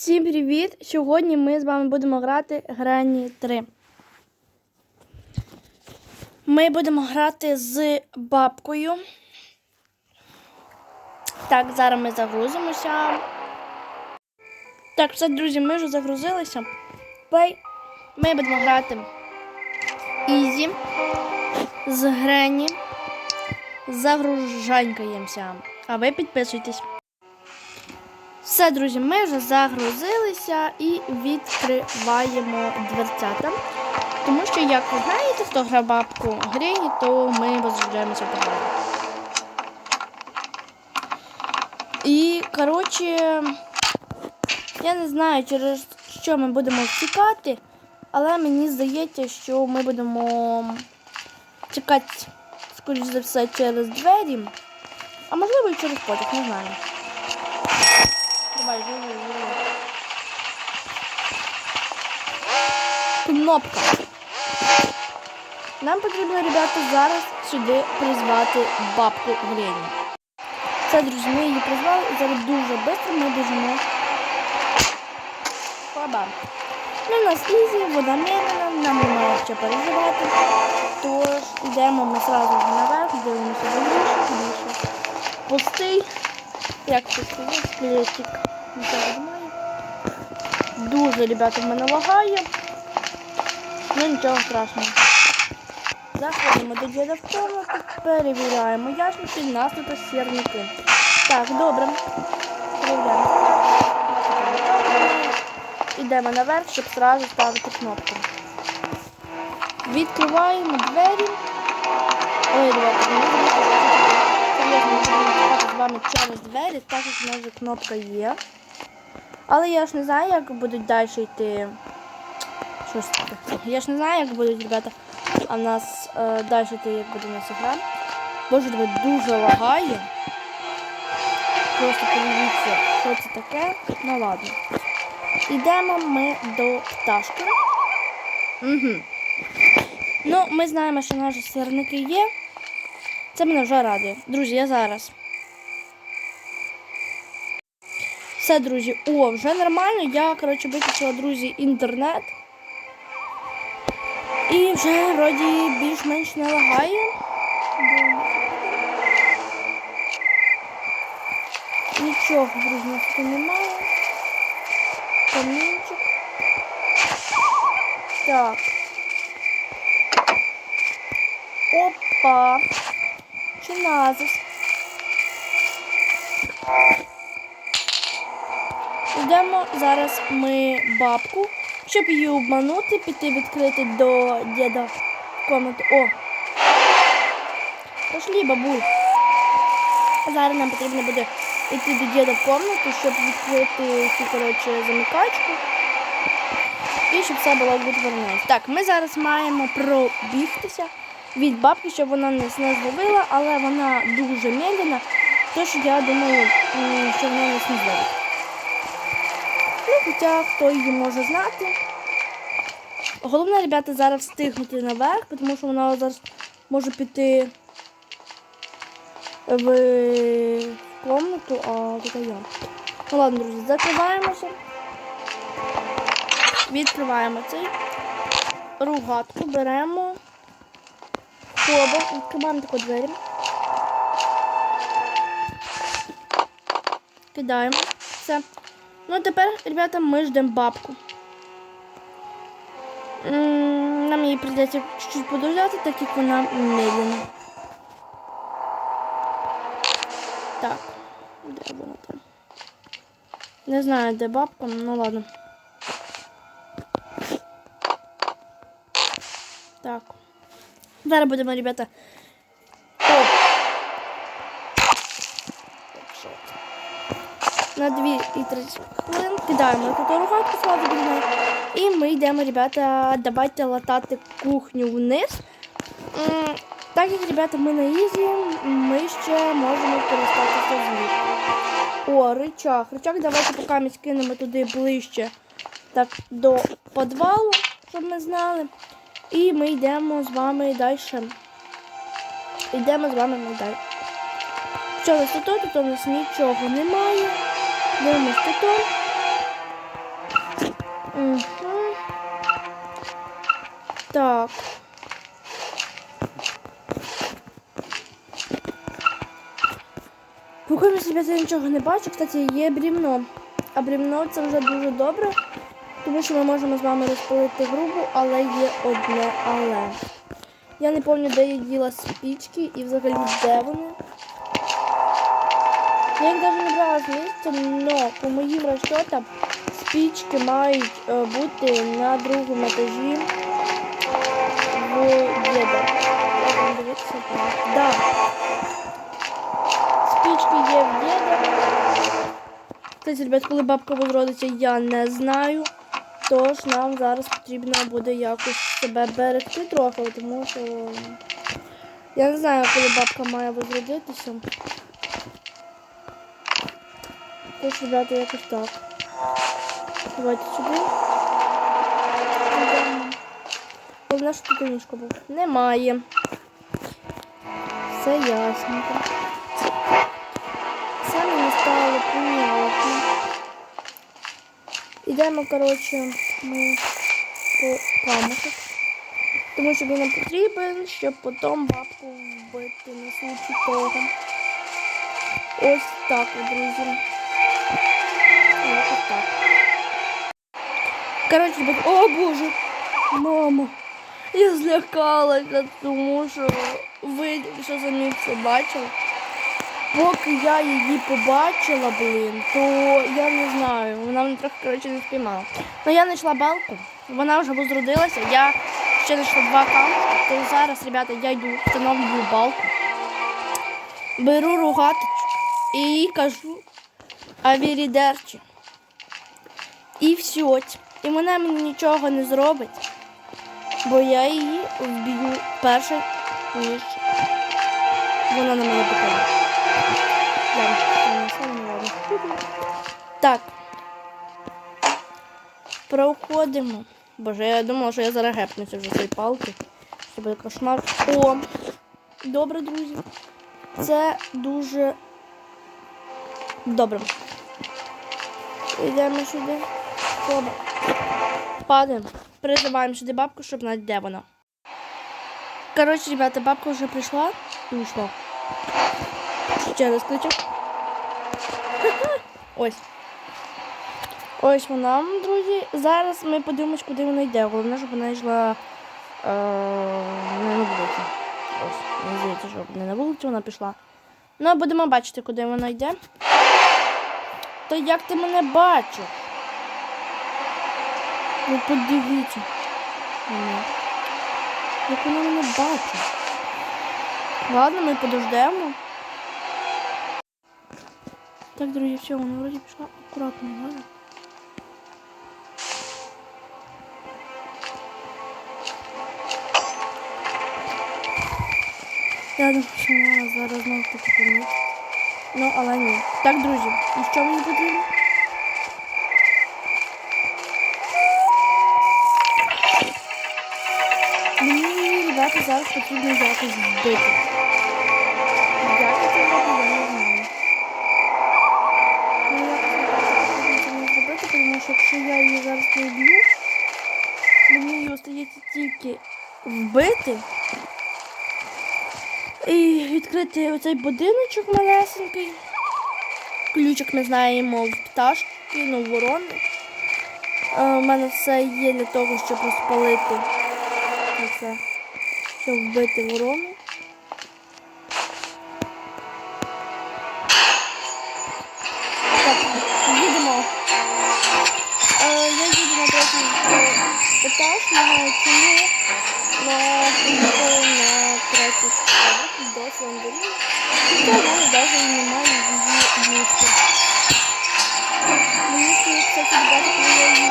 Всім привіт! Сьогодні ми з вами будемо грати Грані 3. Ми будемо грати з бабкою. Так, зараз ми загрузимося. Так, все, друзі, ми вже загрузилися. Плей. Ми будемо грати Ізі з Грені. Загружанькаємося. А ви підписуйтесь. Все, друзі, ми вже загрузилися і відкриваємо дверцята. Тому що, як ви знаєте, хто грав бабку Грені, то ми розглядаємося в програмі. І, коротше, я не знаю, через що ми будемо втікати, але мені здається, що ми будемо чекати, скоріш за все, через двері. А можливо і через потяг, не знаю. Живи. Кнопка. Нам потрібно, ребята, зараз сюди призвати бабку Грені. Це, друзі, ми її призвали і зараз дуже швидко ми біжимо. Баба. Ну, у нас ізі, вода медлена, нам немає що переживати. Тож йдемо ми одразу наверх, дивимося більше, більше. Пустий. Як це. Нічого немає. Дуже, ребята, в мене лагає. Ну нічого страшного. Заходимо до діда в комнату, перевіряємо ящики, нас тут сірники. Так, добре. Перевіряємо. Ідемо наверх, щоб одразу ставити кнопку. Відкриваємо двері. Ой, давайте, вами через двері, так як в нас вже кнопка є. Але я ж не знаю, як будуть далі йти. Що ж таке? Я ж не знаю, як будуть, ребята, а в нас е, далі йти, як буде нас гра. Боже, тебе дуже лагає. Просто подивіться, що це таке. Ну ладно. Йдемо ми до пташки. Угу. Ну, ми знаємо, що наші сирники є. Це мене вже радує. Друзі, я зараз. Все, друзі. О, вже нормально. Я, коротше, виключила, друзі, інтернет. І вже вроді більш-менш не лагає. Нічого, друзі, тут немає. Камінчик. Так. Опа. Чиназис. Йдемо зараз ми бабку, щоб її обманути, піти відкрити до діда в комнату. О! Пошли, бабуль. Зараз нам потрібно буде йти до діда в комнату, щоб відкрити цю, коротше, замикачку. І щоб все було відвернено. Так, ми зараз маємо пробігтися від бабки, щоб вона нас не зловила, але вона дуже медленна, тож я думаю, що вона нас не зловить. Ну, хоча хто її може знати. Головне, ребята, зараз встигнути наверх, тому що вона зараз може піти в комнату, а тут я. Ну ладно, друзі, закриваємося. Відкриваємо цей ругатку, беремо хоба, відкриваємо таку двері. Кидаємо. Все. Ну, тепер, ребята, ми ждемо бабку. Нам її прийдеться чуть-чуть подождати, так як вона медленна. Так, де вона там? Не знаю, де бабка, ну ладно. Так. Зараз будемо, ребята. На 2 і 30 хвилин кидаємо рогатку сразу біля. І ми йдемо, ребята, давайте латати кухню вниз. Так як, ребята, ми на ізі, ми ще можемо користатися звідти. О, рычаг. Рычаг давайте поки скинемо туди ближче так, до підвалу, щоб ми знали. І ми йдемо з вами далі. Йдемо з вами далі. Що тут? Тут у нас нічого немає. Дивимось тут. Угу. Так. Поки себе я нічого не бачу, кстати, є брівно. А брівно це вже дуже добре, тому що ми можемо з вами розпалити грубу, але є одне але. Я не пам'ятаю, де я діла спічки і взагалі де вони. Я їх навіть не брала з місця, але по моїм розчотам спічки мають е, бути на другому етажі в так. Да. Спічки є в діда. Кстати, ребят, коли бабка возродиться, я не знаю. Тож нам зараз потрібно буде якось себе берегти трохи, тому що я не знаю, коли бабка має возродитися. Тож, ребята, якось так. Давайте сюди. Йдемо. Головне, що тут мішка був. Немає. Все ясненько. Це мені стало понятно. Ідемо, коротше, ми по камушок. Тому що він нам потрібен, щоб потім бабку вбити на случай того. Ось так, друзі. Так. Коротше, ребят, о боже, мама. Я злякалася, тому що ви що самі все бачили. Поки я її побачила, блін, то я не знаю, вона мене трохи коротше не спіймала. Ну я знайшла балку, вона вже возродилася, я ще знайшла два камушки, то зараз, ребята, я йду, встановлюю балку, беру рогаточку і кажу авірідерчі. І все. І вона мені нічого не зробить, бо я її вб'ю перше, ніж вона на мене питає. Так. Проходимо. Боже, я думала, що я зараз гепнуся вже цієї палки. Це буде кошмар. О! Добре, друзі. Це дуже добре. Йдемо сюди. Оба. Падаємо. Призиваємо сюди бабку, щоб знати, де вона. Коротше, ребята, бабка вже прийшла і ушла. Ще раз кличу. Ось. Ось вона, друзі. Зараз ми подивимось, куди вона йде. Головне, щоб вона йшла е, не на вулиці. Ось, мені здається, щоб не на вулицю вона пішла. Ну, будемо бачити, куди вона йде. То як ти мене бачиш? Ну подивіться. Як вона мене бачить. Ладно, ми подождемо. Так, друзі, все, вона вроді пішла акуратно, ладно. Я думаю, що зараз знову таки помітить. Ну, але ні. Так, друзі, і що мені потрібно? Мені, зараз потрібно якось вбити. Я не. Ну, зробити, тому що якщо я її зараз не вб'ю, мені її остається тільки вбити і відкрити оцей будиночок малесенький. Ключик ми знаємо в пташки, ну, в ворони. У мене все є для того, щоб розпалити це, щоб вбити ворону. Так, їдемо. Е, я їду на третій е, етаж, не знаю чому, але поїхала на третій поверх до Слендерів. Хоча в мене навіть немає її місця. Мені ще, кстати, ребята, коли я її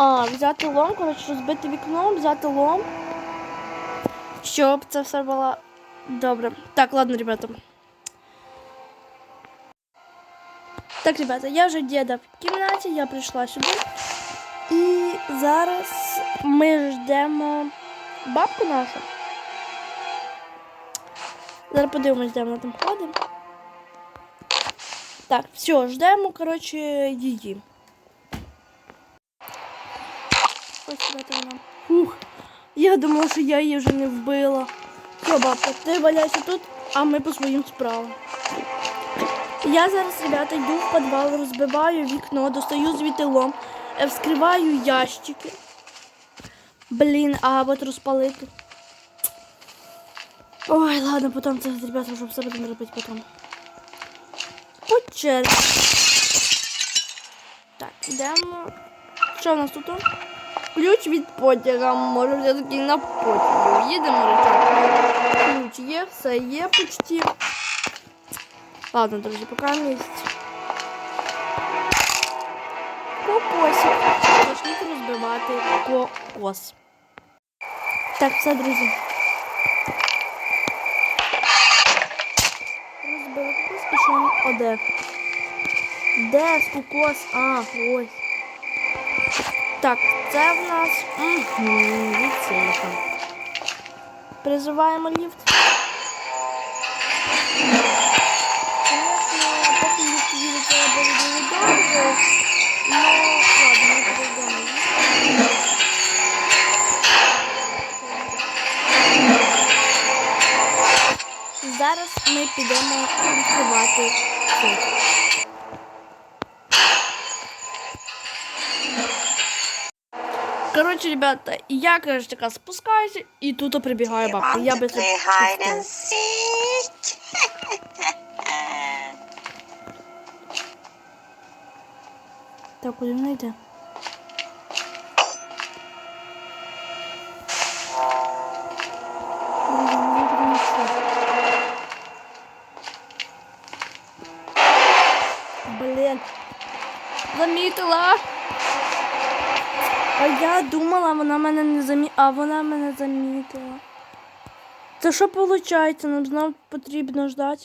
А, взяти лом, коротше, розбити вікно, взяти лом. Щоб це все було добре. Так, ладно, ребята. Так, ребята, я вже діда в кімнаті, я прийшла сюди. І зараз ми ждемо бабку нашу. Зараз подивимось, де вона там ходить. Так, все, ждемо, коротше, її. Я думала, що я її вже не вбила. Все, бабка, ти валяйся тут, а ми по своїм справам. Я зараз, ребята, йду в підвал, розбиваю вікно, достаю звідти лом, е, вскриваю ящики. Блін, а от розпалити. Ой, ладно, потім це, ребята, вже все будемо робити потім. По черзі. Так, йдемо. Що в нас тут? Ключ від потяга. Може все-таки на потягу. Їдемо, речі. Ключ є, все є почти. Ладно, друзі, поки місць. Кокосик. Почніть розбивати кокос. Так, все, друзі. Розбили кокос він оде. Де ж кокос? А, ось. Так, це в нас угу, ліцейка. Призиваємо ліфт. Ну. Зараз ми підемо відкривати цей. Коротше, ребята, я, короче, така спускаюся, і тут прибігає бабка. Я би. Так, куди вона йде? Я думала, вона мене не замі... А вона мене замітила. Це що виходить? Нам знову потрібно ждати.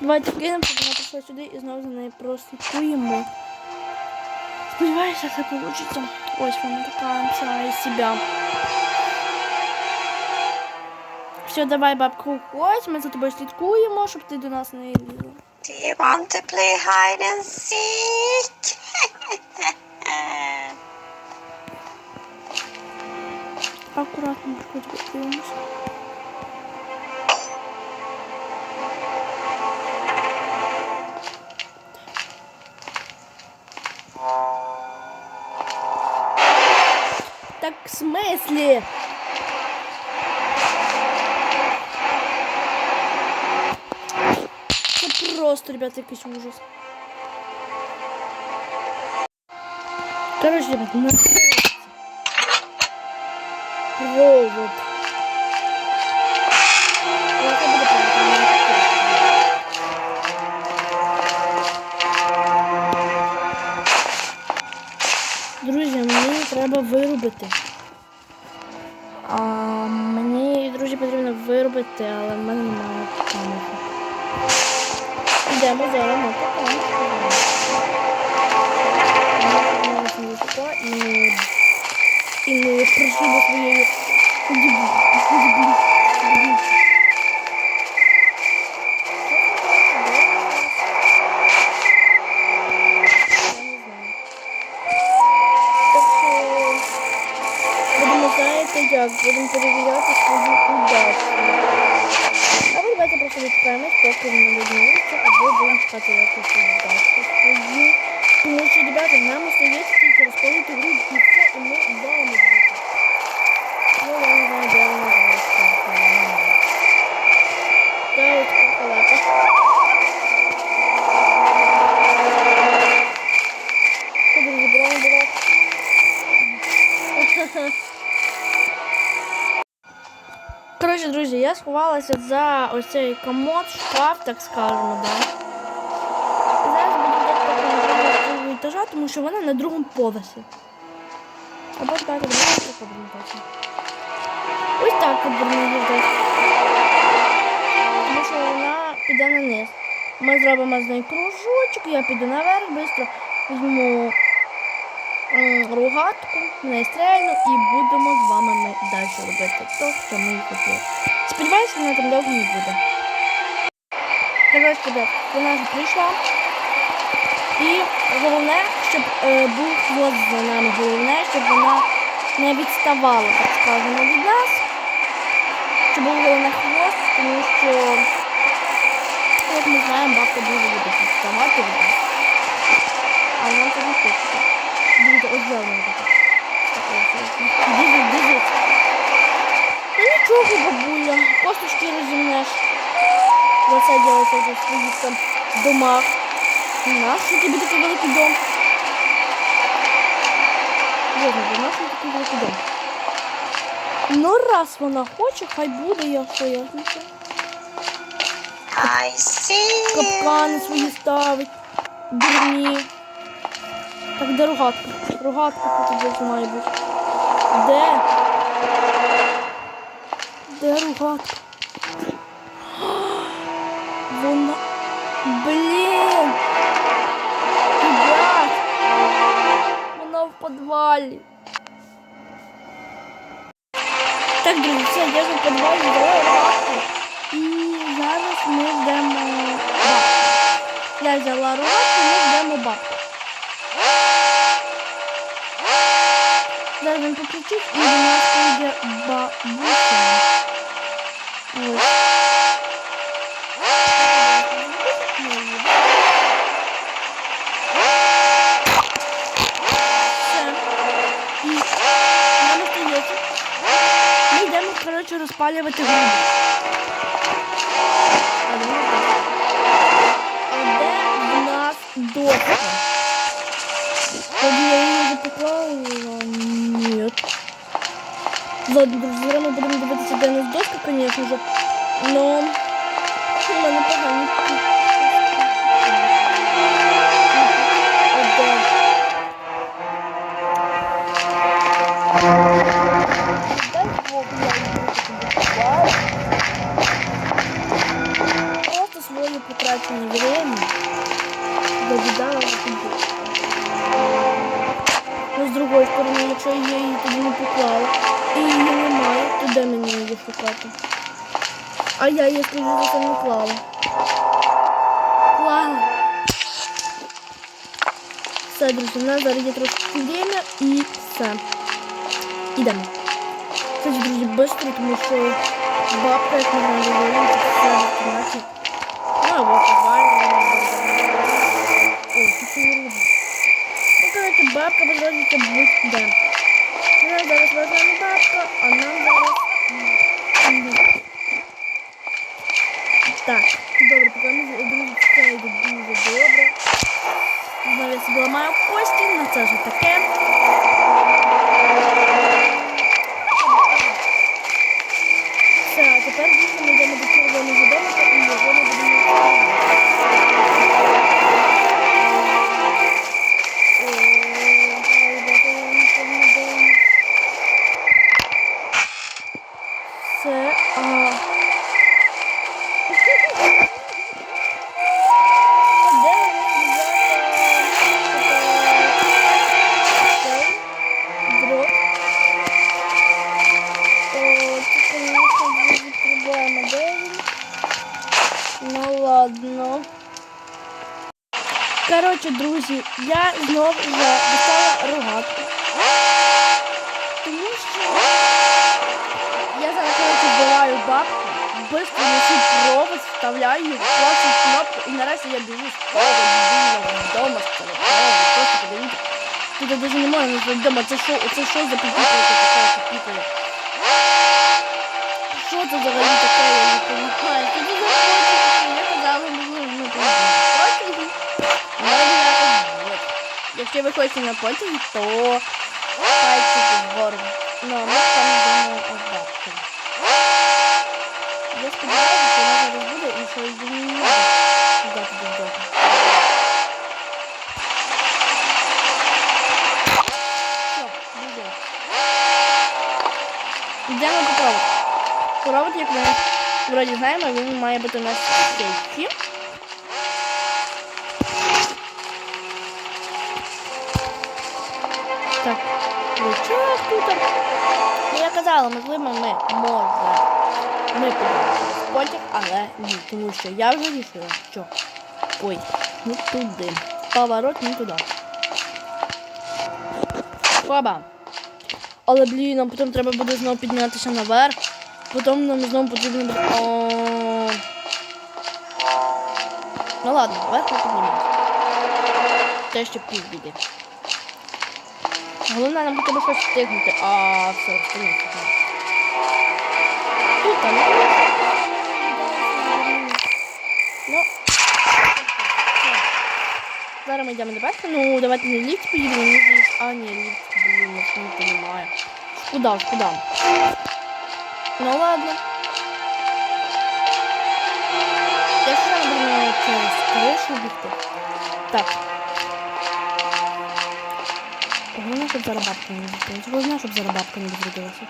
Давайте кинемо, щоб вона прийшла сюди і знову за нею прослідкуємо. Сподіваюся, це вийде. Ось вона така вся із себе. Все, давай, бабка, уходь, ми за тобою слідкуємо, щоб ти до нас не лізла. Do you want to play hide and seek? Акуратно, хоч подивимося. Так в смысле? Це просто, ребята, якийсь ужас. Короче, ребят, на провод. Друзі, мені треба вирубити. Коротше, друзі, я сховалася за ось цей комод, шкаф, так скажемо, да. І зараз буду до етажа, тому що вона на другому поверсі. Або так, давайте трохи. Ось так ждати. Тому що вона піде на низ. Ми зробимо з нею кружочок, я піду наверх, швидко візьму рогатку, нестрельну і будемо з вами ми далі робити то, що ми хотіли. Сподіваюся, вона там довго не буде. Коротше, вона прийшла. І головне, щоб е, був хвост за нами. Головне, щоб вона не відставала, так скажемо, від нас. Щоб був головне хвост, тому що, як ми знаємо, бабка дуже любить відставати від нас. А нам це не хочеться. Дивіться, от зелено таке. Дивіться, дивіться. Ну нічого, бабуля, косточки розімнеш. За це ділиться вже в своїх там домах. Нащо тобі такий великий дом? Ладно, для нас такий великий дом. Ну, раз вона хоче, хай буде, я що я знаю. I see. Капкани свої ставить. Дурні. Так, де рогатка? Рогатка тут має бути. Де? Де рогатка? Вона. Блін! Ребят! Вона в підвалі. Так, друзі, все, я вже в підвалі взяла рогатку. І зараз ми йдемо. Я взяла рогатку, ми йдемо бабку. Він покричить і до нас прийде бабуся. Вот. Короче, розпалювати груди. А я її, скажу, за це не клала. Клала. Все, друзі, у нас зараз є трошки время і все. Ідемо. Кстати, друзі, швидко, тому що бабка, як ми говорили, це все в кімнаті. Ну, або повально. Ой, тут не робить. Ну, коротше, бабка возродиться будь-де. Друзі, я знов достала рогатку. Тому що я зараз, вбиваю бабку, быстро несу провод, вставляю її, клацаю кнопку, і нарешті я біжу з того вдома з телефоном. Просто подивіться. Тут я даже не можу назвати вдома. Це що, це що за піпікає така піпікає? Що це взагалі Якщо ви хочете на потягі, то пальчики вгору. Ну, а ми там йдемо бабки. Я сподіваюся, що вона зараз буде і що її не буде йдати додому. Все. Йдемо по проводу. Провод, як ми вроді знаємо, він має бути у нас в сейфі. Так, вечір тут. Ну, я казала, можливо, ми може. Ми через потяг, але ні, тому що я вже рішила, що. Ой, не туди. Поворот не туди. Хоба. Але блін, нам потім треба буде знову піднятися наверх. Потім нам знову потрібно буде. О... Ну ладно, ми піднімемо. Те ще півбіди. Головне нам хоча б щось встигнути. А, все, встигнути. Тут там. Ну. Зараз ми йдемо до верху. Ну, давайте не ліфт поїдемо, мені здається. А, ні, ліфт, блін, ліфту немає. Куда, куда? Ну ладно. Я ще зараз буду через кришу бігти. Так. Головне, щоб зараз бабка не відкрилася. Головне, щоб зараз бабка не відкрилася.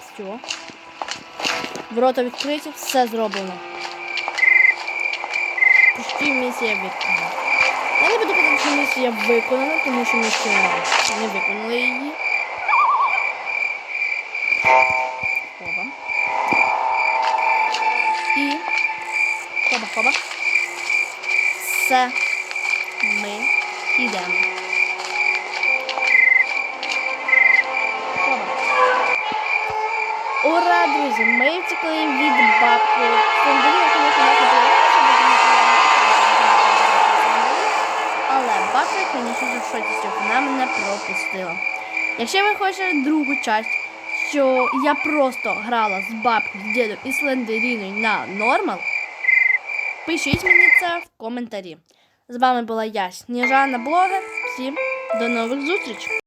Все. Ворота відкриті, все зроблено. Почти місія виконана. Я не буду казати, що місія виконана, тому що ще не виконали її. Хоба. І хоба, хоба. Все. Ми йдемо. Ура, друзі! Ми втекли від бабки. Сандаліна, звісно, не подобається, тому що я не Але бабка, звісно, в шоці, що вона мене пропустила. Якщо ви хочете другу часть, що я просто грала з бабкою, з дідом і слендеріною на нормал, пишіть мені це в коментарі. З вами була я, Сніжана Блогер. Всім до нових зустрічей!